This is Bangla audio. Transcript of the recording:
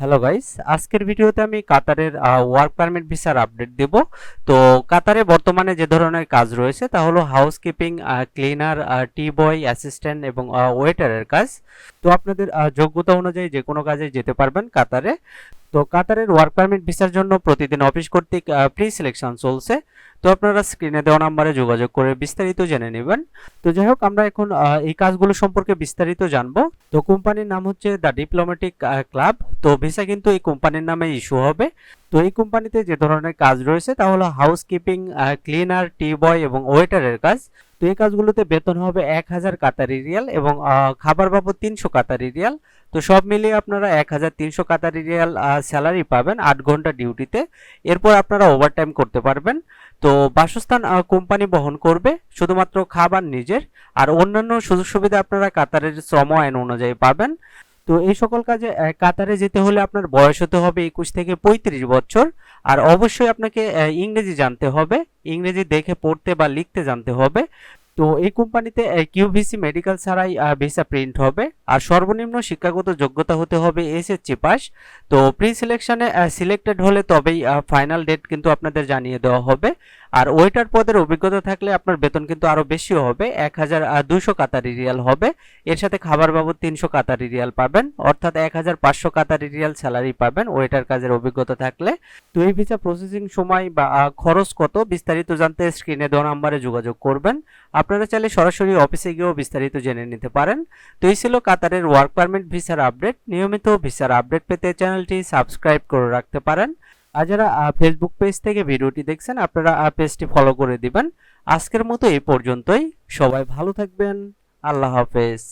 হ্যালো গাইস আজকের ভিডিওতে আমি কাতারের ওয়ার্ক পারমিট ভিসার আপডেট দেব। তো কাতারে বর্তমানে যে ধরনের কাজ রয়েছে, তা হলো housekeeping cleaner tea boy assistant এবং ওয়েটারের কাজ। তো আপনাদের যোগ্যতা অনুযায়ী যে কোনো কাজে যেতে পারবেন কাতারে। তো কাতারের ওয়ার্ক পারমিট ভিসার জন্য প্রতিদিন অফিস কর্তৃক প্রি সিলেকশন চলছে। তো আপনারা স্ক্রিনে দেওয়া নাম্বারে যোগাযোগ করে বিস্তারিত জেনে নেবেন। তো যাই হোক, আমরা এখন এই কাজগুলো সম্পর্কে বিস্তারিত জানব। তো কোম্পানির নাম হচ্ছে দ্য ডিপ্লোম্যাটিক ক্লাব। তো ভিসা কিন্তু এই কোম্পানির নামে ইস্যু হবে। তো এই কোম্পানিতে যে ধরনের কাজ রয়েছে তা হলো হাউসকিপিং ক্লিনার টি বয় এবং ওয়েটারের কাজ। তো এই কাজগুলোতে বেতন হবে এক হাজার কাতারি রিয়াল এবং খাবার বাবদ তিনশো কাতারি রিয়াল। তো সব মিলিয়ে আপনারা এক হাজার তিনশো কাতারি রিয়াল স্যালারি পাবেন আট ঘণ্টা ডিউটিতে এরপর আপনারা ওভারটাইম করতে পারবেন। তো বাসস্থান কোম্পানি বহন করবে শুধুমাত্র খাবার নিজের। আর অন্যান্য সুযোগ সুবিধা আপনারা কাতারের শ্রম আইন অনুযায়ী পাবেন। তো এই সকল কাজে কাতারে যেতে হলে আপনার বয়স হতে হবে একুশ থেকে পঁয়ত্রিশ বছর। আর অবশ্যই আপনাকে ইংরেজি জানতে হবে। ইংরেজি দেখে পড়তে বা লিখতে জানতে হবে। তো এই কোম্পানিতে কিউভিসি মেডিকেল ছাড়াই ভিসা প্রিন্ট হবে। আর সর্বনিম্ন শিক্ষাগত যোগ্যতা হতে হবে এসএসসি পাস তো প্রি সিলেকশনে সিলেক্টেড হলে তবেই ফাইনাল ডেট কিন্তু আপনাদের জানিয়ে দেওয়া হবে। আর ওয়েটার পদের অভিজ্ঞতা থাকলে আপনার বেতন কিন্তু আরও বেশি হবে। এক হাজার দুশো কাতারি রিয়াল হবে। এর সাথে খাবার বাবদ তিনশো কাতারি রিয়াল পাবেন। অর্থাৎ এক হাজার পাঁচশো কাতারি রিয়াল স্যালারি পাবেন ওয়েটার কাজের অভিজ্ঞতা থাকলে। তো এই ভিসা প্রসেসিং সময় বা খরচ কত বিস্তারিত জানতে স্ক্রিনে দেওয়া নাম্বারে যোগাযোগ করবেন। আপনারা চাইলে সরাসরি অফিসে গিয়েও বিস্তারিত জেনে নিতে পারেন। তো এই ছিল কাতারের ওয়ার্ক পারমিট ভিসার আপডেট নিয়মিত ভিসার আপডেট পেতে চ্যানেলটি সাবস্ক্রাইব করে রাখতে পারেন। আর যারা ফেসবুক পেজ থেকে ভিডিওটি দেখছেন, আপনারা পেজটি ফলো করে দিবেন। আজকের মতো এই পর্যন্তই। সবাই ভালো থাকবেন। আল্লাহ হাফেজ।